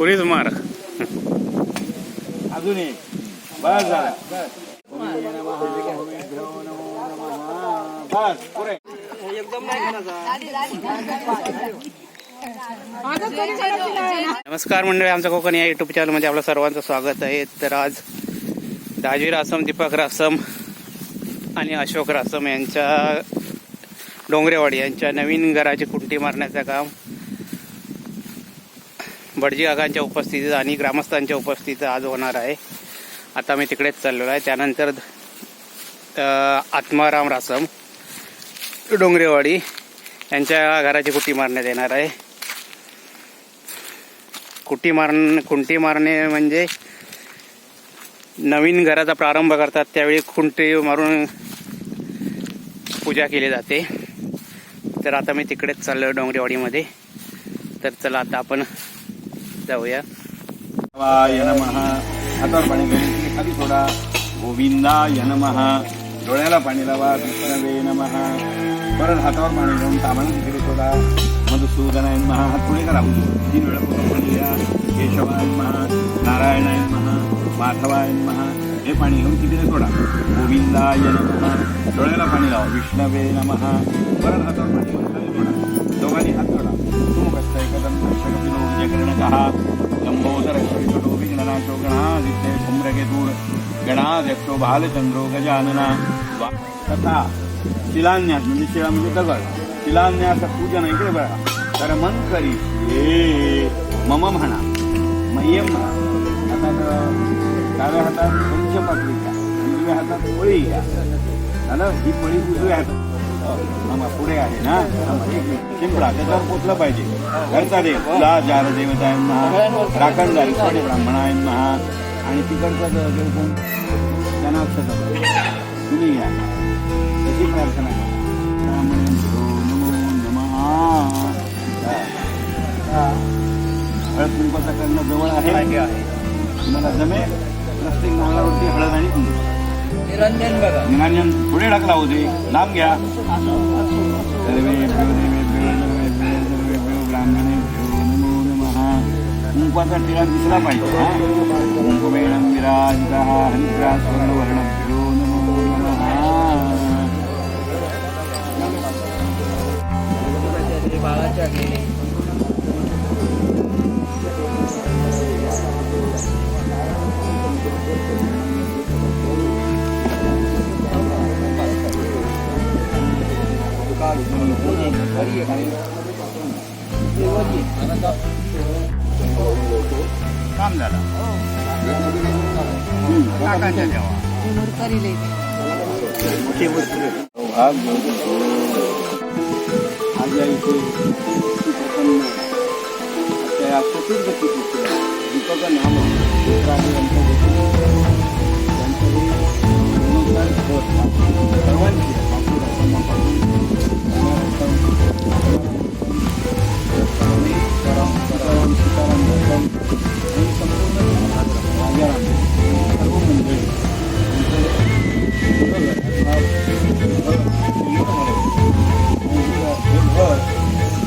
उडीच मार. अजून एक बस झाला. बस पुरे. नमस्कार मंडळी आमच्या कोकण या युट्यूब चॅनलमध्ये आपलं सर्वांचं स्वागत आहे. तर आज दाजी रासम दीपक रासम आणि अशोक रासम यांच्या डोंगरेवाडी यांच्या नवीन घराची कुंटी मारण्याचं काम भटजी काकांच्या उपस्थितीत आणि ग्रामस्थांच्या उपस्थितीत आज होणार आहे. आता मी तिकडेच चाललेलो आहे. त्यानंतर आत्माराम रासम डोंगरेवाडी यांच्या घराची कुट्टी मारण्यात येणार आहे. कुटी मारण खुंटी मारणे म्हणजे नवीन घराचा प्रारंभ करतात. त्यावेळी खुंटी मारून पूजा केली जाते. तर आता मी तिकडेच चाललो डोंगरेवाडीमध्ये. तर चला आता आपण जाऊया. वाय नमः. हातावर पाणी घेऊन खाली सोडा. गोविंदाय डोळ्याला पाणी लावा. विष्णवे नमः. परत हातावर पाणी घेऊन तामाला तिकडे सोडा. मधुसूदनाय महा हात पुढे करा तीन वेळा पूर्ण पाणी द्या केशवाय नमः. नारायणाय नमः. माधवाय हे पाणी घेऊन तिकडे सोडा. गोविंदाय यनमहा डोळ्याला पाणी लावा. विष्णवे नमहा परत हातावर पाणी घेऊन दोघांनी हात जोडा. तुमकस्त एकदम शक्तीनो विजयकरणकः लंबोदर शवितो विघ्ननाशो गणादित्य कुम्रकेतूर गणाध्यक्षो भालचंद्रो गजानना. तथा शिलान्यास म्हणजे शिळा म्हणजे दगड. शिलान्यास पूजन इकडे बघा. तर मन करी हे मम म्हणा मय्यम म्हणा. हातात डाव्या हातात पंचपात्री घ्या. उजव्या हातात पोळी घ्या. झालं? ही पोळी उजव्या हातात. आम्हा पुढे आहे ना. शिंपडा त्याच्यावर पोचलं पाहिजे. घरचा देव तुला जार देवतायांना राखणदारी कोणी ब्राह्मणायांना आणि तिकडचा देव कोण त्यांना तुम्ही घ्या तशी प्रार्थना हळद कुंकवाचा करणं जवळ आहे. तुम्हाला जमेल. प्रत्येक नावावरती हळद आणि कुंकू. निरंजन बघा. निरंजन पुढे ढकला होते लांब घ्या. कुंकवाचा टिळा दिसला पाहिजे हा? कुंकुमेणं विराजितः हरिद्रा स्वर्णवर्णभ्यो नमो. नमः बाळाच्या काम झालं हम्म, काकाच्या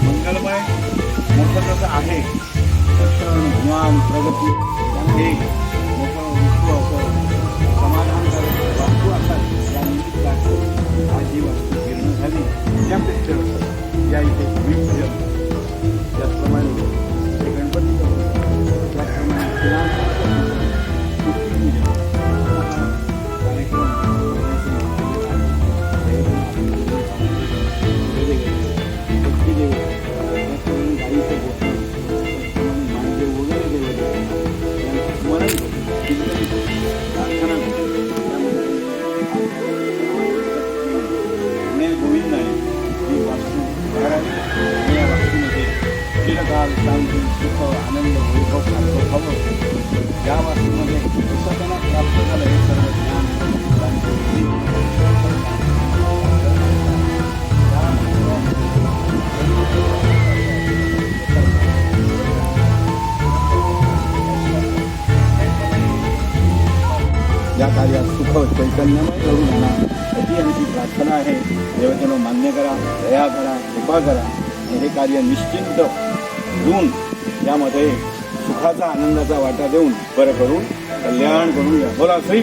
मंगलमय मोठं कसं आहे. शिक्षण ज्ञान प्रगती. चिरकाल चांगली सुख आनंद वैभव प्राप्त व्हावं या वास्तूमध्ये पुस्तकांना प्राप्त झालं हे सर्व ज्ञान या कार्यात सुख चैतन्यमय करून घेणार अशी आमची प्रार्थना आहे. देवतेनं मान्य करा दया करा कृपा करा. आणि हे कार्य निश्चिंत होऊन त्यामध्ये सुखाचा आनंदाचा वाटा देऊन बरं करून कल्याण करून घ्या बोला श्री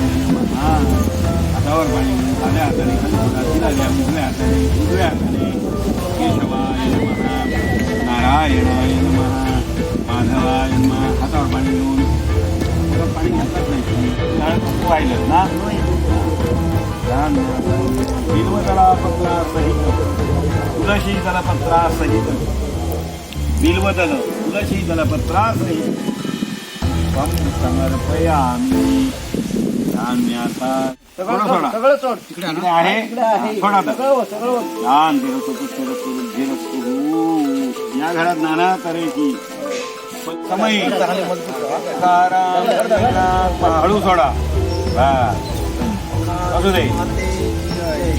नमः. हातावर पाणी घेऊन डाव्या हाताने खाली हाताने उजव्या हाताने उजव्या हाताने. केशवाय नमः. नारायणाय नमः. माधवाय नमः. हातावर पाणी घेऊन पाणी घातलंच नाही. झाड पाहिलं ना? छान. बिल्वदला पत्रा सहित तुळशी दलपत्रा सहित बिल्वदल तुळशी दलपत्रा सहित त्वं समर्पयामि धान्याचा थोडं सोडा. सगळं सोड. तिकडे आहे. सगळं सगळं दान फिरतो पुष्करतो बुद्धिरस्तु या घरात नाना तऱ्हेची. समयी तुकाराम, पंढरीनाथ, हळू सोडा बस. असू दे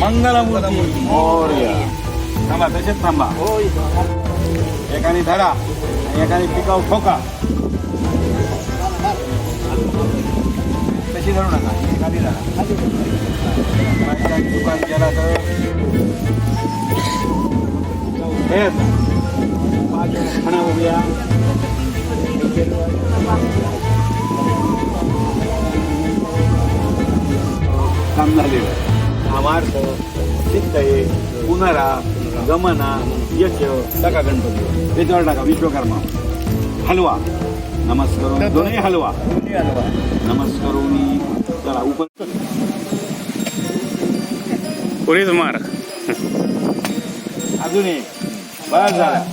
मंगलमूर्ती मोरया थांबा तसेच थांबा एकाने धरा एकाने पिकाव ठोका तशी धरू नका एखादी धरा बायकांनी दुकान केला तर काम झालेलं आमार्थ चित्तये पुनरा गमना यश टाका गणपती. त्याच्यावर टाका विश्वकर्मा. हलवा. नमस्कार दोन्ही हलवा. नमस्कारोनी चला उपर पुढेच मार अजून एक. बस. झाला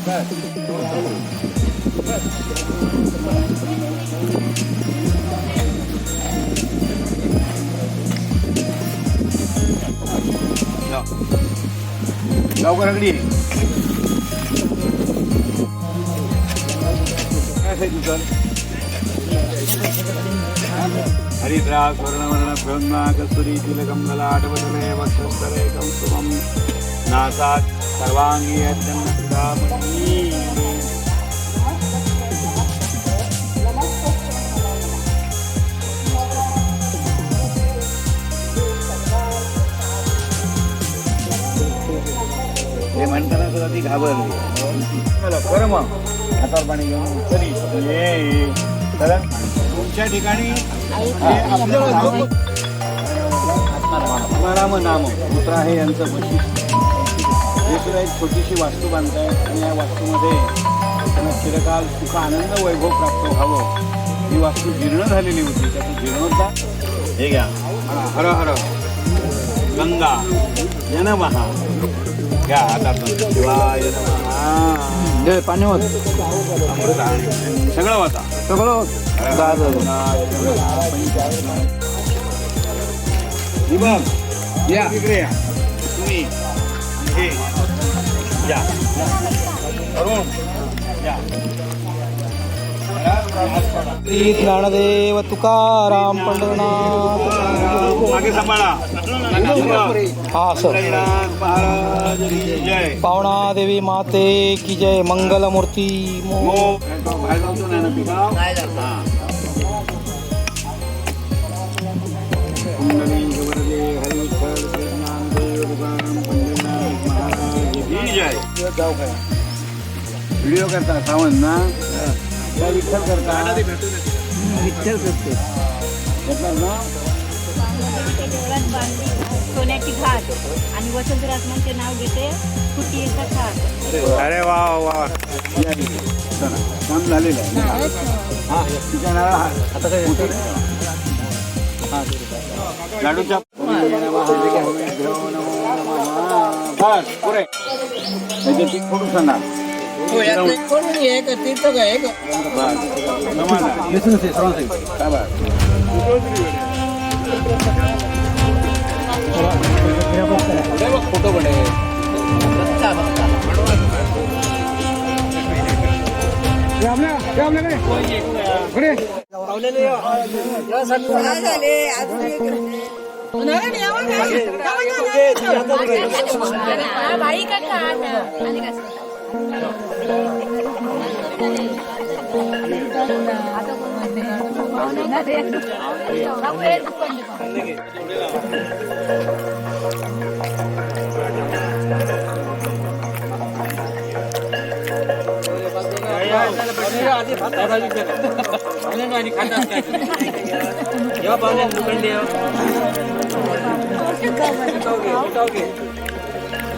लवकर अगदी हरिद्रास वर्णवर्ण ब्रह्मा कस्तुरी तिलकं ललाटपटले वक्षस्थले कौस्तुभं नासात् सर्वाङ्गी अत्यन्तसुधामणी हे म्हणताना सुद्धा ती घाबरली. चला बरं मग. हातावर पाणी घेऊन. चली. ये चला. तुमच्या ठिकाणी आत्माराम नाम पुत्र आहे यांचं वैशिष्ट्य. हे सुद्धा एक छोटीशी वास्तू बांधतायत आणि या वास्तूमध्ये त्यांना चिरकाल सुख आनंद वैभव प्राप्त व्हावं ही वास्तू जीर्ण झालेली होती. त्याचा जीर्णोद्धार हे घ्या. हर हर. गंगा. जनमहा. घ्या हातात शिवाय नमः. जय पाणी होत. अमृत आणि सगळं होता. सगळं दिबक या. इकडे या. तुम्ही हे. या. अरुण. या. ज्ञानदेव तुकाराम पंढरनाथ. मागे सांभाळा हा जय पावणा देवी माते की जय मंगलमूर्ती व्हिडिओ करता सावंत ना? विठ्ठल करता. विठ्ठल करते. घेतला ना? देवळात बांधली सोन्याची घाट. आणि वसंत राजमांचे नाव घेते कुटीचा घाट. अरे वा. वा काम झालेलं आहे. हा. आता काय लाडूच्या बस पुरे त्याचे ती फोडून सांगा बस समाधान. काय बस फोटो बने बाई का 여보, 안에 누군데요?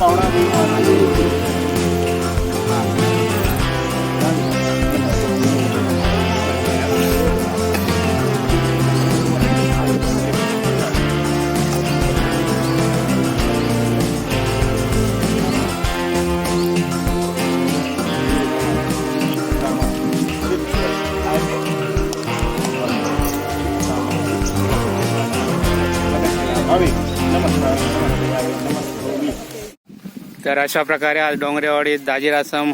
पाहुणा नमस्कार तर अशा प्रकारे आज डोंगरेवाडीत दाजी रासम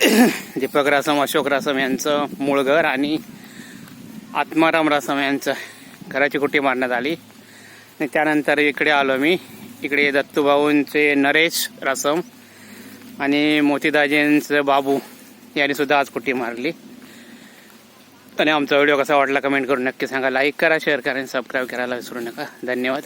दीपक रासम अशोक रासम यांचं मूळ घर आणि आत्माराम रासम यांचं घराची कुटी मारण्यात आली. आणि त्यानंतर इकडे आलो मी. इकडे दत्तूभाऊंचे नरेश रासम आणि मोतीदाजींचं बाबू यांनी सुद्धा आज कुटी मारली. आणि आमचा व्हिडिओ कसा वाटला कमेंट करून नक्की सांगा. लाईक करा शेअर करा आणि सबस्क्राईब करायला विसरू नका. धन्यवाद.